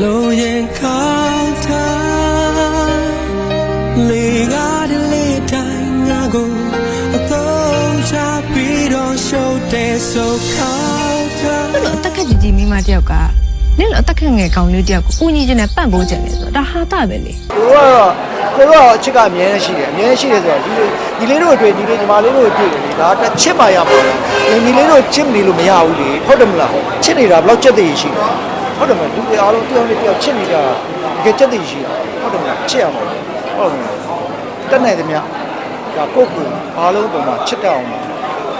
လိုရင်ခေါင်းထားလေကားတဲ့လေတိုင်းငါကိုအတော့ချပြီးတော့ရှုပ်တဲ့ဆိုခေါင်းထားအဲ့လိုအသက်ခက်ကြီးကြီးမိန်းမတစ်ယောက်ကနင့်လိုအသက်ခက်ငယ်ကောင်လေးတစ်ယောက်ကိုဦးညီချင်းနဲ့ပန့်ပိုးကြတယ်ဆိုတော့ဒါဟာတာပဲလေကိုကတော့ကိုတော့အချစ်ကအမြဲတမ်းရှိတယ်အမြဲတမ်းရှိတယ်ဆိုတော့ဒီဒီလေးတို့တွေ့ဒီလေးညီမလေးတို့တွေ့တယ်လေဒါတစ်ချစ်ပါရပါတော့ဒီညီလေးတို့ချစ်မနေလို့မရဘူးလေဟုတ်တယ်မလားချစ်နေတာဘယ်လောက်ကြက်တည်ရှိလဲ ဟုတ်တယ်မလားလူတွေအားလုံးတယောက်နဲ့တယောက်ချစ်နေတာတကယ်ကြက်တည်ရှိတာဟုတ်တယ်မလားချစ်ရမှာဟုတ်တယ်မလားတက်နိုင်တယ်မြတ်ဒါကိုယ့်ကိုယ်အားလုံးပေါ်မှာချစ်တတ်အောင်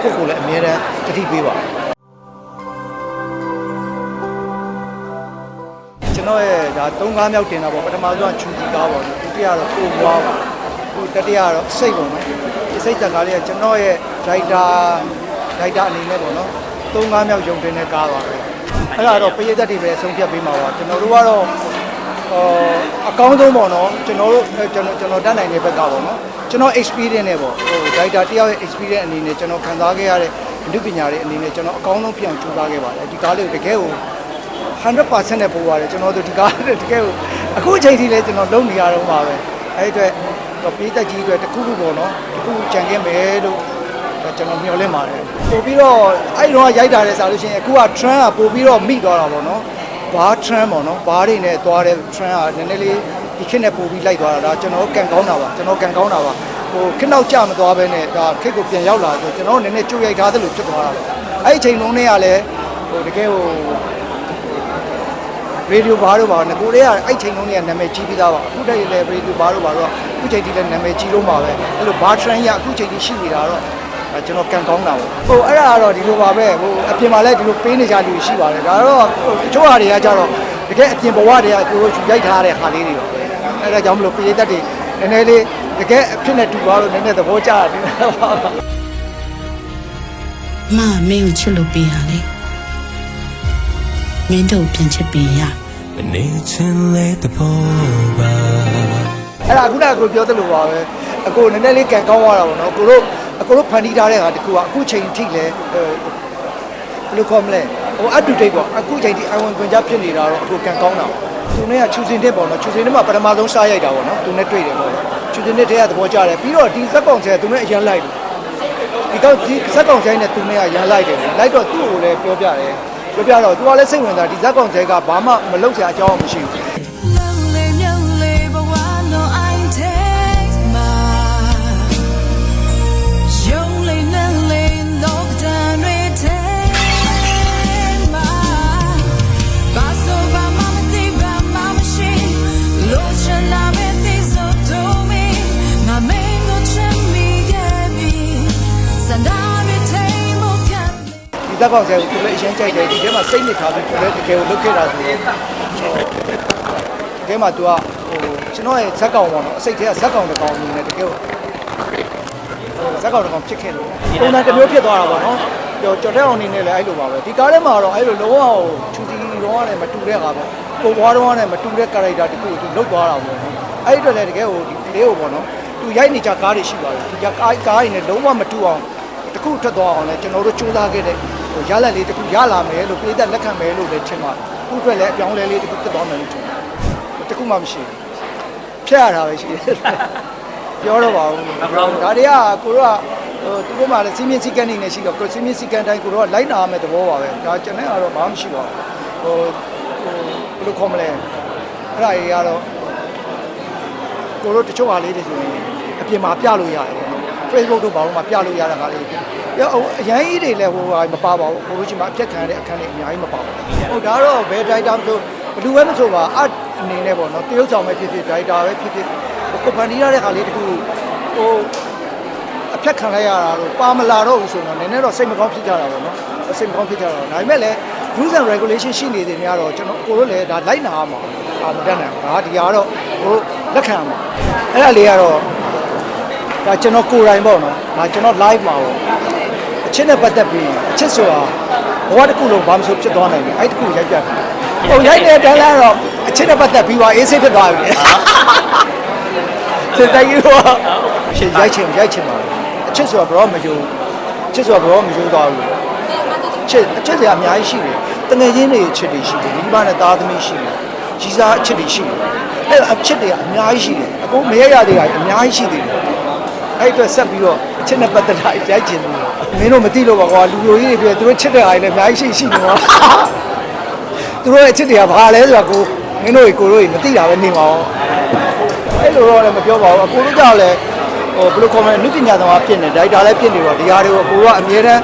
ကိုယ့်ကိုယ်လည်းအမြဲတမ်းတတိပေးပါကျွန်တော်ရဲ့ဒါ၃၅မြောက်တင်တာပေါ့ပထမဆုံးကချူတီကားပေါ့ဒုတိယတော့ကိုဘွားပေါ့ခုတတိယတော့စိတ်ပေါ့နော်ဒီစိတ်တကားလေးကကျွန်တော်ရဲ့ဒိုက်တာဒိုက်တာအနေနဲ့ပေါ့နော်၃၅မြောက်ယုံတင်တဲ့ကားပါပဲ အဲ့ဒါတော့ပရိသတ်တွေပဲဆုံးဖြတ်ပေးမှာပါကျွန်တော်တို့ကတော့ဟောအကောင်းဆုံးပေါ့နော်ကျွန်တော်တို့အဲကျွန်တော်ကျွန်တော်တတ်နိုင်တဲ့ဘက်ကပေါ့နော်ကျွန်တော် experience နဲ့ပေါ့ဟိုဒိုက်တာတယောက်ရဲ့ experience အနေနဲ့ကျွန်တော်ခံစားခဲ့ရတဲ့လူပညာတွေအနေနဲ့ကျွန်တော်အကောင်းဆုံးဖြစ်အောင်ကြိုးစားခဲ့ပါတယ်ဒီကားလေးကိုတကယ်ကို100%နဲ့ပို့ရတယ်ကျွန်တော်တို့ဒီကားတကယ်ကိုအခုအချိန်ထိလည်းကျွန်တော်လုပ်နေရတော့ပါပဲအဲ့ဒီအတွက်ပြည်သက်ကြီးအတွက်တစ်ခုခုပေါ့နော်တစ်ခုကြံခဲ့မယ်လို့ ကျွန်တော်မျှော်လင့်ပါတယ်ပို့ပြီးတော့အဲ့ဒီတော့ရိုက်တာလဲဆိုလို့ရှိရင်အခုက trend ကပို့ပြီးတော့မိသွားတာပေါ့နော်ဘာ trend ပေါ့နော်ဘာတွေနဲ့သွားတဲ့ trend ကနည်းနည်းလေးဒီခေတ်နဲ့ပို့ပြီးလိုက်သွားတာဒါကျွန်တော်ကန်ကောင်းတာပါကျွန်တော်ကန်ကောင်းတာပါဟိုခေတ်နောက်ကျမသွားဘဲနဲ့ဒါခေတ်ကိုပြန်ရောက်လာဆိုကျွန်တော်နည်းနည်းကြိုက်ရိုက်ထားသလိုဖြစ်သွားတာပါအဲ့ဒီအချိန်လုံးနဲ့ကလည်းဟိုတကယ်ဟိုရေဒီယိုဘားတို့ပါငကိုလေးကအဲ့ချိန်လုံးတွေကနာမည်ကြီးပြီးသားပါအခုတည်းလည်းရေဒီယိုဘားတို့ပါတော့အခုချိန်ထိလည်းနာမည်ကြီးလို့ပါပဲအဲ့လိုဘာထရန်ရအခုချိန်ထိရှိနေတာတော့ ဒါကျွန်တော်ကန်ကောင်းတာပေါ့ဟိုအဲ့ဒါကတော့ဒီလိုပါပဲဟိုအပြင်မှာလည်းဒီလိုပေးနေကြလူရှိပါတယ်ဒါတော့တချို့ဟာတွေကကြတော့တကယ်အပြင်ဘဝတွေကကိုလိုယူရိုက်ထားတဲ့ဟာလေးတွေပါပဲအဲ့ဒါကြောင့်မလို့ပြည်သက်တွေနည်းနည်းလေးတကယ်အဖြစ်နဲ့တူသွားလို့နည်းနည်းသဘောကျတယ်ပါမမင်းကိုချစ်လို့ပေးရလေမင်းတို့ပြန်ချစ်ပေးရနေချင်လေတပေါ်ပါအဲ့ဒါခုနကကိုပြောသလိုပါပဲအကိုနည်းနည်းလေးကန်ကောင်းသွားတာပေါ့နော်ကိုတို့ အကိုတို့ဖန်တီးထားတဲ့ဟာတကူကအခုချိန်ထိလဲဘယ်လိုခေါ်မလဲဟို up to date ပေါ့အခုချိန်ထိအဝင်ကွန်ကြဖြစ်နေတာတော့အကိုကန်ကောင်းတာပေါ့သူနဲ့ကချူစင်တဲ့ပေါ့နော်ချူစင်တဲ့မှာပထမဆုံးစားရိုက်တာပေါ့နော်သူနဲ့တွေ့တယ်ပေါ့နော်ချူစင်တဲ့ထဲကသဘောကျတယ်ပြီးတော့ဒီဇက်ကောင်ဆဲသူနဲ့အရန်လိုက်တယ်ဒီတော့ဒီဇက်ကောင်ဆဲနဲ့သူနဲ့ကရန်လိုက်တယ်လိုက်တော့သူ့ကိုလည်းပြောပြတယ်ပြောပြတော့သူကလည်းစိတ်ဝင်စားဒီဇက်ကောင်ဆဲကဘာမှမလုပ်စရာအကြောင်းမရှိဘူး လက်ကောင်ဆရာကိုသူလည်းအရင်ကြိုက်တယ်ဒီထဲမှာစိတ်နစ်ထားပြီးသူလည်းတကယ်ကိုလုပ်ခဲ့တာဆိုရင်ဒီထဲမှာသူကဟိုကျွန်တော်ရဲ့ဇက်ကောင်ပေါ့နော်အစိတ်ထဲကဇက်ကောင်တစ်ကောင်အနေနဲ့တကယ်ကိုဇက်ကောင်တစ်ကောင်ဖြစ်ခဲ့လို့ပုံစံတစ်မျိုးဖြစ်သွားတာပေါ့နော်ကြော်ကြော်တဲ့အောင်နေနဲ့လည်းအဲ့လိုပါပဲဒီကားထဲမှာတော့အဲ့လိုလုံးဝချူစီတော့လည်းမတူတဲ့ကားပေါ့ကိုဘွားတော့လည်းမတူတဲ့ character တခုကိုသူလုတ်သွားတာပေါ့အဲ့ဒီတော့လည်းတကယ်ဟိုဒီ play ကိုပေါ့နော်သူရိုက်နေကြကားတွေရှိပါတယ်ဒီကားကားတွေနဲ့လုံးဝမတူအောင် တခုထွက်သွားအောင်လဲကျွန်တော်တို့စူးစမ်းခဲ့တဲ့ဟိုရလက်လေးတခုရလာမယ်လို့ပြည်သက်လက်ခံမယ်လို့လည်းထင်ပါတယ်။ခုအတွက်လည်းအပြောင်းလဲလေးတခုဖြစ်သွားမယ်လို့ထင်တယ်။တခုမှမရှိဘူး။ဖြတ်ရတာပဲရှိတယ်။ပြောတော့ပါဦး။ဒါတွေကကိုတို့ကဟိုသူတို့မှလည်းစီမင်းစည်းကမ်းနေနေရှိတော့ကိုစီမင်းစည်းကမ်းတိုင်းကိုတို့ကလိုက်နာရမယ့်သဘောပါပဲ။ဒါကျွန်တော်ကတော့ဘာမှမရှိပါဘူး။ဟိုဟိုဘယ်လိုခေါ်မလဲ။အဲ့ဒါကြီးကတော့ကိုတို့တချို့ဟာလေးတွေဆိုရင်အပြင်မှာပြလို့ရတယ်ပေါ့နော်။ Facebook တို့ဘာလို့မှပြလို့ရတာကလေး။ရောအရန်ကြီးတွေလည်းဟိုဟာမပါပါဘူး။ကိုတို့ချင်းမှာအပြက်ခံရတဲ့အခန်းတွေအများကြီးမပါဘူး။ဟုတ်ဒါတော့ဘယ် driver မဆိုဘယ်သူပဲမဆိုပါအအနေနဲ့ပေါ့နော်တရုပ်ဆောင်ပဲဖြစ်ဖြစ် driver ပဲဖြစ်ဖြစ်ကိုဖန်တီးရတဲ့ခါလေးတခုဟိုအဖြတ်ခံလိုက်ရတာတော့ပါမလာတော့ဘူးဆိုတော့နည်းနည်းတော့စိတ်မကောင်းဖြစ်ကြတာပေါ့နော်။စိတ်မကောင်းဖြစ်ကြတာ။ဒါပေမဲ့လည်း rules and regulation ရှိနေတယ်များတော့ကျွန်တော်ကိုတို့လည်းဒါလိုက်နာရမှာ။အာမတတ်နိုင်ဘူး။ဒါဒီဟာတော့ဟိုလက်ခံရမှာ။အဲ့ဒါလေးကတော့ ဒါကျွန်တော်ကိုယ်တိုင်ပေါ့နော်။ဒါကျွန်တော် live မှာပေါ့။အချစ်နဲ့ပတ်သက်ပြီးအချစ်ဆိုတာဘဝတစ်ခုလုံးဘာမှမဆိုဖြစ်သွားနိုင်တယ်။အဲ့ဒီတစ်ခုရိုက်ပြတယ်။ဟိုရိုက်တဲ့တန်းလာတော့အချစ်နဲ့ပတ်သက်ပြီးသွားအေးစိတ်ဖြစ်သွားပြီ။စိတ်တိုင်းကြီးတော့ရှင်ရိုက်ချင်ရိုက်ချင်ပါအချစ်ဆိုတာဘယ်တော့မယုံအချစ်ဆိုတာဘယ်တော့မယုံသွားဘူး။ချစ်အချစ်စရာအများကြီးရှိတယ်။တငယ်ချင်းတွေအချစ်တွေရှိတယ်။မိဘနဲ့သားသမီးရှိတယ်။ကြီးစားအချစ်တွေရှိတယ်အဲ့အချစ်တွေကအများကြီးရှိတယ်အကုန်မရရသေးတာအများကြီးရှိသေးတယ် အဲ့အတွက်ဆက်ပြီးတော့အချစ်နဲ့ပတ်သက်တာရိုက်ကျင်တယ်မင်းတို့မသိလို့ပါကွာလူမျိုးကြီးတွေပြောသူတို့ချစ်တဲ့အားတွေလည်းအများကြီးရှိရှိနေပါသူတို့ရဲ့အချစ်တွေကဘာလဲဆိုတော့ကိုမင်းတို့ကိုတို့မသိတာပဲနေပါဦးအဲ့လိုတော့လည်းမပြောပါဘူးအကိုတို့ကြောင့်လည်းဟိုဘယ်လိုခေါ်မလဲလူပညာသမားဖြစ်နေဒိုက်တာလည်းဖြစ်နေတော့ဒီဟာတွေကိုအကိုတို့ကအမြဲတမ်း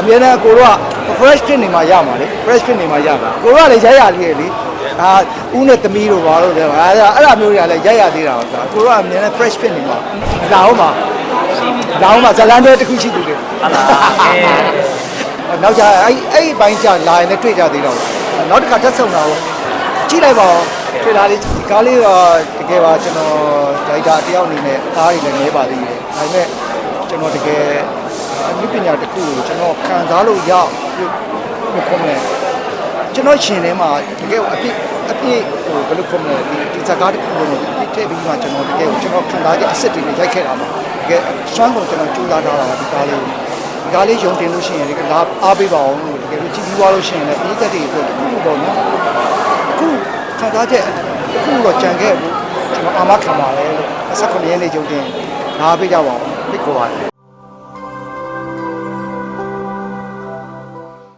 အမြဲတမ်းအကိုတို့က fresh ဖြစ်နေမှရမှာလေ fresh ဖြစ်နေမှရမှာကိုတို့ကလည်းရိုက်ရလေးလေ အာဦးနဲ့သမီးတို့ဘာလို့လဲအဲ့ဒါအဲ့ဒါမျိုးတွေကလည်းရိုက်ရသေးတာဆိုတာကိုတို့ကအမြဲတမ်း fresh ဖြစ်နေမှာလာအောင်ပါလာအောင်ပါဇလန်တွေတစ်ခုရှိသူတွေဟုတ်လားအဲနောက်ကြအဲ့အဲ့ဒီဘိုင်းကြလာရင်လည်းတွေ့ကြသေးတော့နောက်တစ်ခါတက်ဆုံတာကိုကြည့်လိုက်ပါဦးတွေ့လာလေးဒီကားလေးကတကယ်ပါကျွန်တော်ဒိုက်တာတယောက်အနေနဲ့အားရည်လည်းနေပါသေးတယ်ဒါပေမဲ့ကျွန်တော်တကယ်အမှုပညာတစ်ခုကိုကျွန်တော်ခံစားလို့ရဘယ်ခေါ်မလဲ ကျွန်တော်ရှင်ထဲမှာတကယ်အပြစ်အပြစ်ဟိုဘယ်လိုခေါ်မလဲဒီဒီစကားတစ်ခုလုံးကိုပြစ်ထည့်ပြီးမှကျွန်တော်တကယ်ကျွန်တော်ခံစားချက်အစ်စ်တွေနဲ့ရိုက်ခဲ့တာပါတကယ်စွမ်းကုန်ကျွန်တော်ကြိုးစားထားတာပါဒီကားလေးကိုဒီကားလေးယုံတင်လို့ရှိရင်ဒီကလာအားပေးပါအောင်လို့တကယ်လို့ကြည့်ပြီးသွားလို့ရှိရင်လည်းပြည်သက်တွေအတွက်ခုပေါ့နော်ခုခံစားချက်ခုတော့ကြံခဲ့ဘူးကျွန်တော်အာမခံပါလေလို့29ရက်နေ့ယုံတင်အားပေးကြပါအောင်ဖိတ်ခေါ်ပါတယ်